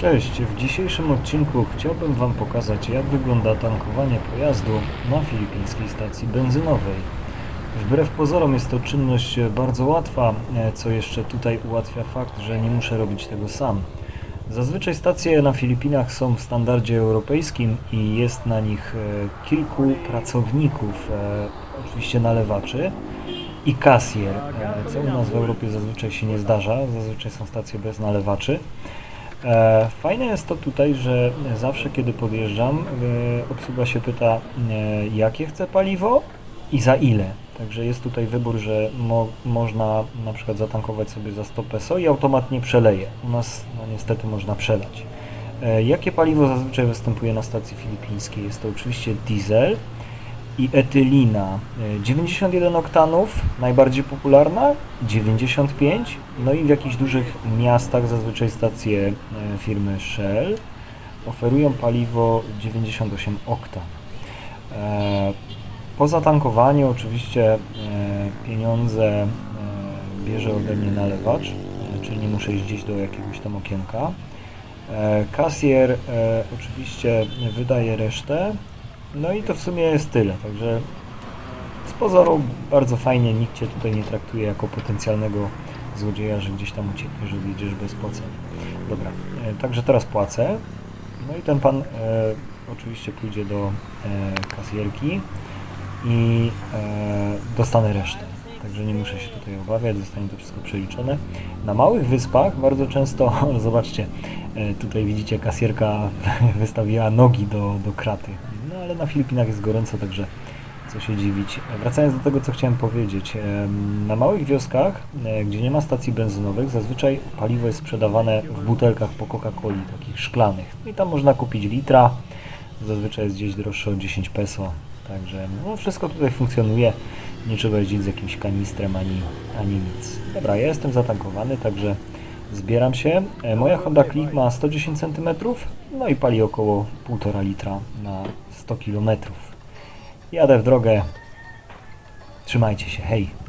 Cześć, w dzisiejszym odcinku chciałbym Wam pokazać jak wygląda tankowanie pojazdu na filipińskiej stacji benzynowej. Wbrew pozorom jest to czynność bardzo łatwa, e, co jeszcze tutaj ułatwia fakt, że nie muszę robić tego sam. Zazwyczaj stacje na Filipinach są w standardzie europejskim i jest na nich e, kilku pracowników, e, oczywiście nalewaczy i kasjer, co u nas w Europie zazwyczaj się nie zdarza, zazwyczaj są stacje bez nalewaczy. E, Fajne jest to tutaj, że zawsze kiedy podjeżdżam, e, obsługa się pyta, e, jakie chce paliwo i za ile. Także jest tutaj wybór, że mo, można na przykład zatankować sobie za 100 peso i automat nie przeleje. U nas no, niestety można przelać. Jakie paliwo zazwyczaj występuje na stacji filipińskiej? Jest to oczywiście diesel i etylina. E, 91 oktanów, najbardziej popularna, 95, no i w jakichś dużych miastach, zazwyczaj stacje e, firmy Shell, oferują paliwo 98 oktan. E, Po zatankowaniu oczywiście e, pieniądze e, bierze ode mnie nalewacz, e, czyli nie muszę iść do jakiegoś tam okienka. E, Kasjer e, oczywiście wydaje resztę, no i to w sumie jest tyle, także z pozoru bardzo fajnie, nikt Cię tutaj nie traktuje jako potencjalnego złodzieja, że gdzieś tam uciekniesz, że wyjdziesz bez płacenia. Dobra, e, także teraz płacę. No i ten pan e, oczywiście pójdzie do e, kasjerki i e, dostanę resztę. Także nie muszę się tutaj obawiać, zostanie to wszystko przeliczone. Na małych wyspach bardzo często, zobaczcie, e, tutaj widzicie kasjerka wystawiła nogi do, do kraty. Ale na Filipinach jest gorąco, także co się dziwić. Wracając do tego, co chciałem powiedzieć. Na małych wioskach, e, gdzie nie ma stacji benzynowych, zazwyczaj paliwo jest sprzedawane w butelkach po Coca-Coli, takich szklanych. I tam można kupić litra, zazwyczaj jest gdzieś droższe o 10 peso. Także no, wszystko tutaj funkcjonuje. Nie trzeba jeździć z jakimś kanistrem ani, ani nic. Dobra, ja jestem zatankowany, także zbieram się. E, Moja Honda Click ma 110 cm, no i pali około 1,5 litra na 100 km. Jadę w drogę. Trzymajcie się, hej!